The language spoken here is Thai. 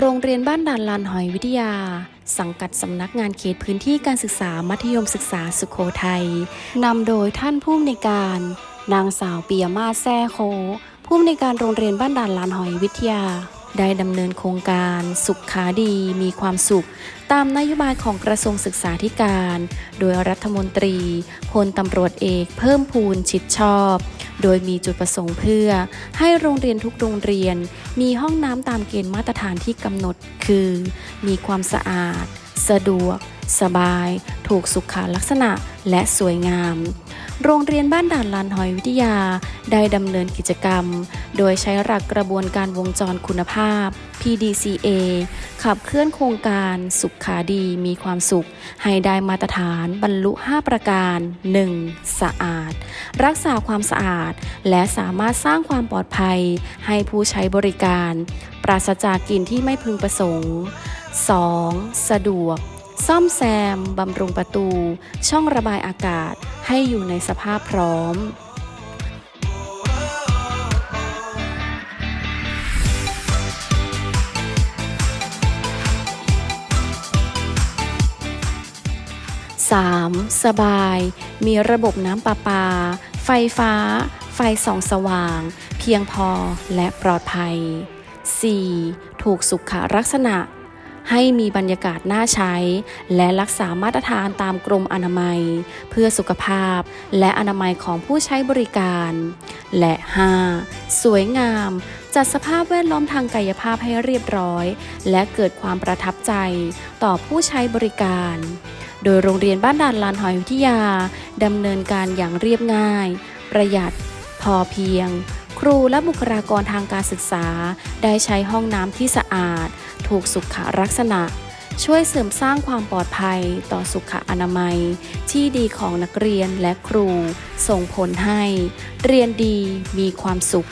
โรงเรียนบ้านด่านลานหอยวิทยา สังกัดสำนักงานเขตพื้นที่การศึกษามัธยมศึกษาสุขโขทัยนำโดยท่านผู้อำนวยการ นางสาวปียมาศแซ่โคผู้อำนวยการโรงเรียนบ้านด่านลานหอยวิทยา ได้ดำเนินโครงการสุขขาดี มีความสุข ตามนโยบายของกระทรวงศึกษาธิการ โดยรัฐมนตรีพลตำรวจเอกเพิ่มพูนชิดชอบ โดยมีจุดประสงค์เพื่อ ให้โรงเรียนทุกโรงเรียน มีห้องน้ำตามเกณฑ์มาตรฐานที่กำหนด คือ มีความสะอาด สะดวก สบาย ถูกสุขลักษณะและสวยงาม โรงเรียนบ้านด่านลานหอยวิทยาได้ดำเนินกิจกรรม โดยใช้หลักกระบวนการวงจรคุณภาพ PDCA ขับเคลื่อนโครงการสุขขาดีมีความสุข ให้ได้มาตรฐานบรรลุ 5 ประการ 1. สะอาด รักษาความสะอาด และสามารถสร้างความปลอดภัย ให้ผู้ใช้บริการ ปราศจากกลิ่นที่ไม่พึงประสงค์ 2. สะดวก ซ่อมแซม บำรุงประตู ช่องระบายอากาศให้อยู่ในสภาพพร้อม 3. สบาย มีระบบน้ำประปา ไฟฟ้า ไฟส่องสว่าง เพียงพอและปลอดภัย 4. ถูกสุขลักษณะ ให้มีบรรยากาศน่าใช้ และรักษามาตรฐานตามกรมอนามัย เพื่อสุขภาพและอนามัยของผู้ใช้บริการ และ 5. สวยงาม จัดสภาพแวดล้อมทางกายภาพให้เรียบร้อย และเกิดความประทับใจต่อผู้ใช้บริการโดยโรงเรียนบ้านด่านลานหอยวิทยา ดำเนินการอย่างเรียบง่าย ประหยัด พอเพียง ครูและบุคลากรทางการศึกษา ได้ใช้ห้องน้ำที่สะอาด ถูกสุขลักษณะ ช่วยเสริมสร้างความปลอดภัยต่อสุขอนามัย ที่ดีของนักเรียนและครู ส่งผลให้ เรียนดีมีความสุข